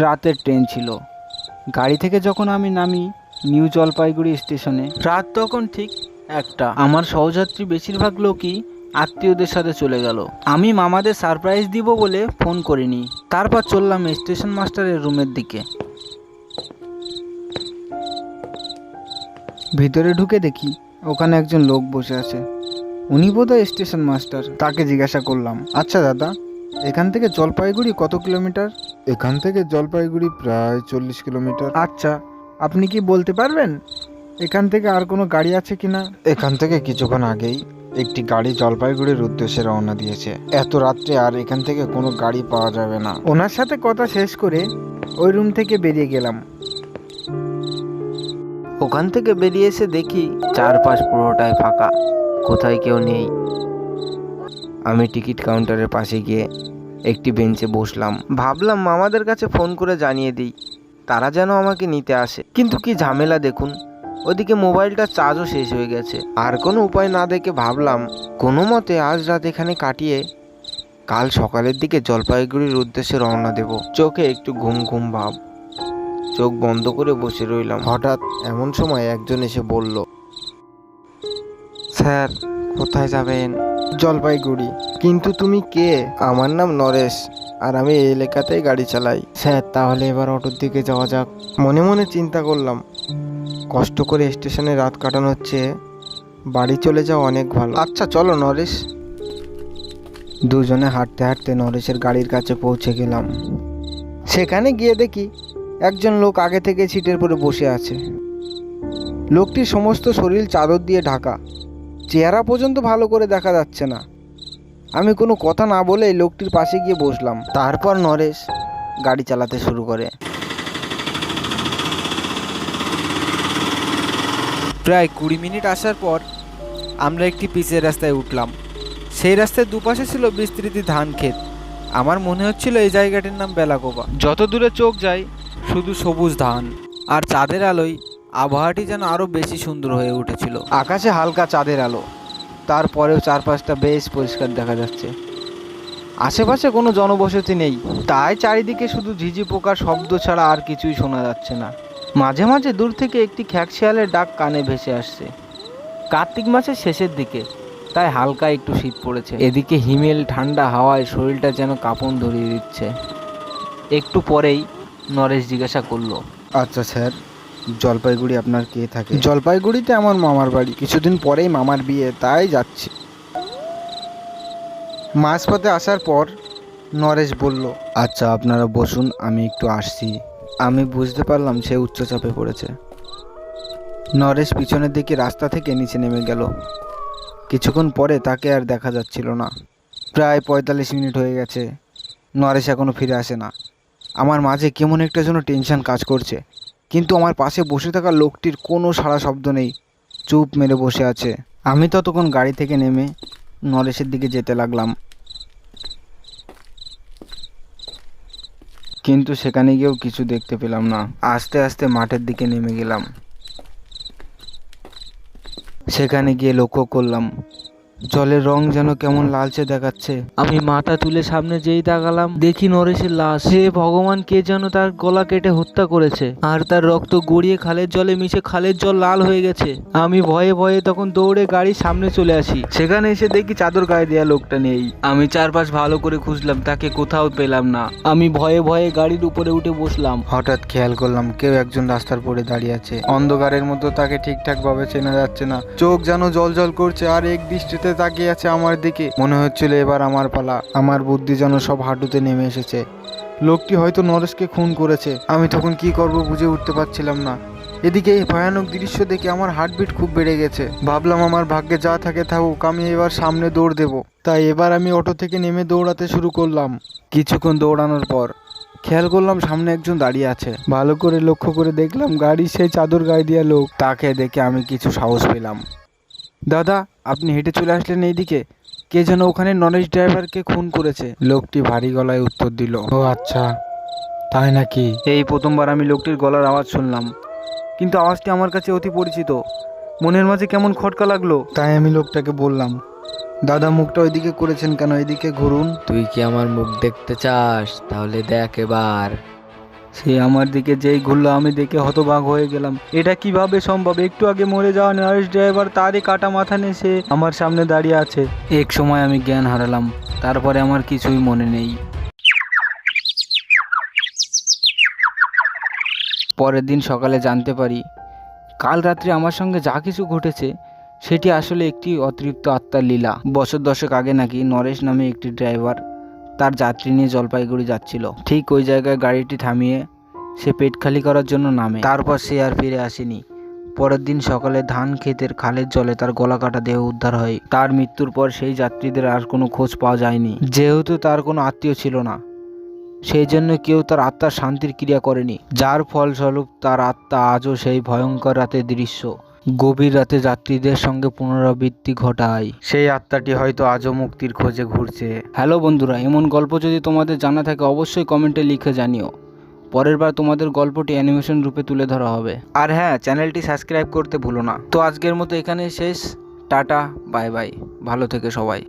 রাতের ট্রেন ছিল। গাড়ি থেকে যখন আমি নামি নিউ জলপাইগুড়ি স্টেশনে, রাত তখন ঠিক একটা। আমার সহযাত্রী বেশিরভাগ লোকই আত্মীয়দের সাথে চলে গেল। আমি মামাদের সারপ্রাইজ দিব বলে ফোন করিনি। তারপর চললাম স্টেশন মাস্টারের রুমের দিকে। ভিতরে ঢুকে দেখি ওখানে একজন লোক বসে আছে। উনি বোধহয় স্টেশন মাস্টার, তাকে জিজ্ঞাসা করলাম আচ্ছা দাদা এখান থেকে জলপাইগুড়ি কত কিলোমিটার? এখান থেকে জলপাইগুড়ি প্রায় চল্লিশ কিলোমিটার। আচ্ছা আপনি কি বলতে পারবেন? এখান থেকে আর কোনো গাড়ি আছে কিনা এখান থেকে কিছুক্ষণ আগেই একটি গাড়ি জলপাইগুড়ির উদ্দেশ্যে রওনা দিয়েছে। এত রাত্রে আর এখান থেকে কোনো গাড়ি পাওয়া যাবে না। ওনার সাথে কথা শেষ করে ওই রুম থেকে বেরিয়ে গেলাম। ওখান থেকে বেরিয়ে এসে দেখি চারপাশ পুরোটাই ফাঁকা কোথায় কেউ নেই। আমি টিকিট কাউন্টারের পাশে গিয়ে একটি বেঞ্চে বসলাম। ভাবলাম মামাদের কাছে ফোন করে জানিয়ে দিই, তারা যেন আমাকে নিতে আসে। কিন্তু কি ঝামেলা দেখুন, ওদিকে মোবাইলটা চার্জও শেষ হয়ে গেছে। আর কোনো উপায় না দেখে ভাবলাম, কোনো মতে আজ রাত এখানে কাটিয়ে কাল সকালের দিকে জলপাইগুড়ির উদ্দেশ্যে রওনা দেব। চোখে একটু ঘুম ঘুম ভাব, চোখ বন্ধ করে বসে রইলাম। হঠাৎ এমন সময় একজন এসে বলল, স্যার, কোথায় যাবেন? জলপাইগুড়ি। কিন্তু তুমি কে? আমার নাম নরেশ আর আমি এই এলাকাতেই গাড়ি চালাই। স্যার তাহলে এবার অটোর দিকে যাওয়া যাক। মনে মনে চিন্তা করলাম। কষ্ট করে স্টেশনে রাত কাটানো হচ্ছে। বাড়ি চলে যাওয়া অনেক ভালো। আচ্ছা চলো নরেশ। দুজনে হাঁটতে হাঁটতে নরেশের গাড়ির কাছে পৌঁছে গেলাম। সেখানে গিয়ে দেখি একজন লোক আগে থেকে সিটের পরে বসে আছে। লোকটির সমস্ত শরীর চাদর দিয়ে ঢাকা। চেহারা পর্যন্ত ভালো করে দেখা যাচ্ছে না। আমি কোনো কথা না বলেই লোকটির পাশে গিয়ে বসলাম। তারপর নরেশ গাড়ি চালাতে শুরু করে। প্রায় কুড়ি মিনিট আসার পর আমরা একটি পিচের রাস্তায় উঠলাম। সেই রাস্তার দুপাশে ছিল বিস্তৃত ধান ক্ষেত। আমার মনে হচ্ছিল এই জায়গাটির নাম বেলাকোবা। যত দূরে চোখ যায়, শুধু সবুজ ধান। আর চাঁদের আলোয় আবহাওয়াটি যেন আরও বেশি সুন্দর হয়ে উঠেছিল। আকাশে হালকা চাঁদের আলো। তারপরেও চারপাশটা বেশ পরিষ্কার দেখা যাচ্ছে। আশেপাশে কোনো জনবসতি নেই। তাই চারিদিকে শুধু ঝিঝি পোকার শব্দ ছাড়া আর কিছুই শোনা যাচ্ছে না। মাঝে মাঝে দূর থেকে একটি খ্যাক শিয়ালের ডাক কানে ভেসে আসছে। কার্তিক মাসের শেষের দিকে। তাই হালকা একটু শীত পড়েছে। এদিকে হিমেল ঠান্ডা হাওয়ায় শরীরটা যেন কাঁপন ধরিয়ে দিচ্ছে। একটু পরেই নরেশ জিজ্ঞাসা করল আচ্ছা স্যার। জলপাইগুড়ি আপনার কে থাকে? জলপাইগুড়িতে আমার মামার বাড়ি। কিছুদিন পরেই মামার বিয়ে তাই যাচ্ছি। মাঝপথে আসার পর নরেশ বলল আচ্ছা আপনারা বসুন আমি একটু আসছি। আমি বুঝতে পারলাম সে উচ্চচাপে পড়েছে। নরেশ পিছনের দিকে রাস্তা থেকে নিচে নেমে গেল। কিছুক্ষণ পরে তাকে আর দেখা যাচ্ছিল না। প্রায় পঁয়তাল্লিশ মিনিট হয়ে গেছে। নরেশ এখনও ফিরে আসে না। আমার মাঝে কেমন একটা যেন টেনশন কাজ করছে। কিন্তু আমার পাশে বসে থাকা লোকটির কোনো সাড়া শব্দ নেই। চুপ মেরে বসে আছে। আমি ততক্ষণ গাড়ি থেকে নেমে নরেশের দিকে যেতে লাগলাম। কিন্তু সেখানে গিয়েও কিছু দেখতে পেলাম না। আস্তে আস্তে মাঠের দিকে নেমে গেলাম। সেখানে গিয়ে লক্ষ্য করলাম জলের রং যেন কেমন লালচে দেখাচ্ছে। আমি মাথা তুলে সামনে যেই তাকালাম দেখি নরেশের লাশ। সে ভগবান কে যেন তার গলা কেটে হত্যা করেছে। আর তার রক্ত গড়িয়ে খালের জলে মিশে খালের জল লাল হয়ে গেছে। আমি ভয়ে ভয়ে তখন দৌড়ে গাড়ি সামনে চলে আসি। সেখানে এসে দেখি চাদর গায়ে দেওয়া লোকটা নেই। আমি চারপাশ ভালো করে খুঁজলাম তাকে কোথাও পেলাম না। আমি ভয়ে ভয়ে গাড়ির উপরে উঠে বসলাম। হঠাৎ খেয়াল করলাম কেউ একজন রাস্তার পরে দাঁড়িয়ে আছে। অন্ধকারের মতো তাকে ঠিকঠাক ভাবে চেনা যাচ্ছে না। চোখ যেন জল জল করছে আর এক দৃষ্টিতে তাকিয়ে আছে আমার দিকে। মনে হচ্ছিল এবার আমার পালা। আমার বুদ্ধি যেন সব হাঁটুতে নেমে এসেছে। লোকটি হয়তো নরেশকে খুন করেছে। আমি তখন কি করব বুঝে উঠতে পারছিলাম না। এদিকে এই ভয়ানক দৃশ্য দেখে আমার হার্টবিট খুব বেড়ে গেছে। ভাবলাম আমার ভাগ্যে যা থাকে থাকুক, আমি এবার সামনে দৌড় দেব। তাই এবার আমি অটো থেকে নেমে দৌড়াতে শুরু করলাম। কিছুক্ষণ দৌড়ানোর পর খেয়াল করলাম সামনে একজন দাঁড়িয়ে আছে। ভালো করে লক্ষ্য করে দেখলাম গাড়ি সেই চাদর গায়ে দেওয়া লোক। তাকে দেখে আমি কিছু সাহস পেলাম। দাদা আপনি হেঁটে চলে আসলেন এইদিকে? কে যেন ওখানে নরেশ ড্রাইভারকে খুন করেছে। লোকটি ভারী গলায় উত্তর দিল ও আচ্ছা তাই নাকি? এই প্রথমবার আমি লোকটির গলার আওয়াজ শুনলাম কিন্তু আওয়াজটি আমার কাছে অতি পরিচিত। মনের মাঝে কেমন খটকা লাগল। তাই আমি লোকটাকে বললাম দাদা মুখটা ওইদিকে করেছেন কেন? এদিকে ঘুরুন। তুই কি আমার মুখ দেখতে চাস? তাহলে দেখ এবার। সে আমার দিকে যেই ঘুরলো, আমি দেখে হতবাক হয়ে গেলাম। এটা কীভাবে সম্ভব? একটু আগে মরে যাওয়া নরেশ ড্রাইভার, তারই কাটা মাথা নিয়ে সে আমার সামনে দাঁড়িয়ে আছে। এক সময় আমি জ্ঞান হারালাম, তারপরে আমার কিছুই মনে নেই। পরের দিন সকালে জানতে পারি, কাল রাত্রে আমার সঙ্গে যা কিছু ঘটেছে, সেটি আসলে একটি অতিরিক্ত আত্মার লীলা। বছর দশেক আগে নাকি নরেশ নামে একটি ড্রাইভার তার যাত্রী নিয়ে জলপাইগুড়ি যাচ্ছিল। ঠিক ওই জায়গায় গাড়িটি থামিয়ে সে পেট খালি করার জন্য নামে। তারপর সে আর ফিরে আসেনি। পরের দিন সকালে ধান ক্ষেতের খালের জলে তার গলা কাটা দেহ উদ্ধার হয়। তার মৃত্যুর পর সেই যাত্রীদের আর কোনো খোঁজ পাওয়া যায়নি। যেহেতু তার কোনো আত্মীয় ছিল না, সেই জন্য কেউ তার আত্মার শান্তির ক্রিয়া করেনি, যার ফলস্বরূপ তার আত্মা আজও সেই ভয়ঙ্কর রাতের দৃশ্য। গভীর রাতে যাত্রীদের সঙ্গে পুনরাবৃত্তি ঘটায়। সেই আত্মাটি হয়তো আজও মুক্তির খোঁজে ঘুরছে। হ্যালো বন্ধুরা এমন গল্প যদি তোমাদের জানা থাকে অবশ্যই কমেন্টে লিখে জানিও। পরের বার তোমাদের গল্পটি অ্যানিমেশন রূপে তুলে ধরা হবে। আর হ্যাঁ চ্যানেলটি সাবস্ক্রাইব করতে ভুলো না। তো আজকের মতো এখানে শেষ। Tata bye bye. ভালো থেকে সবাই।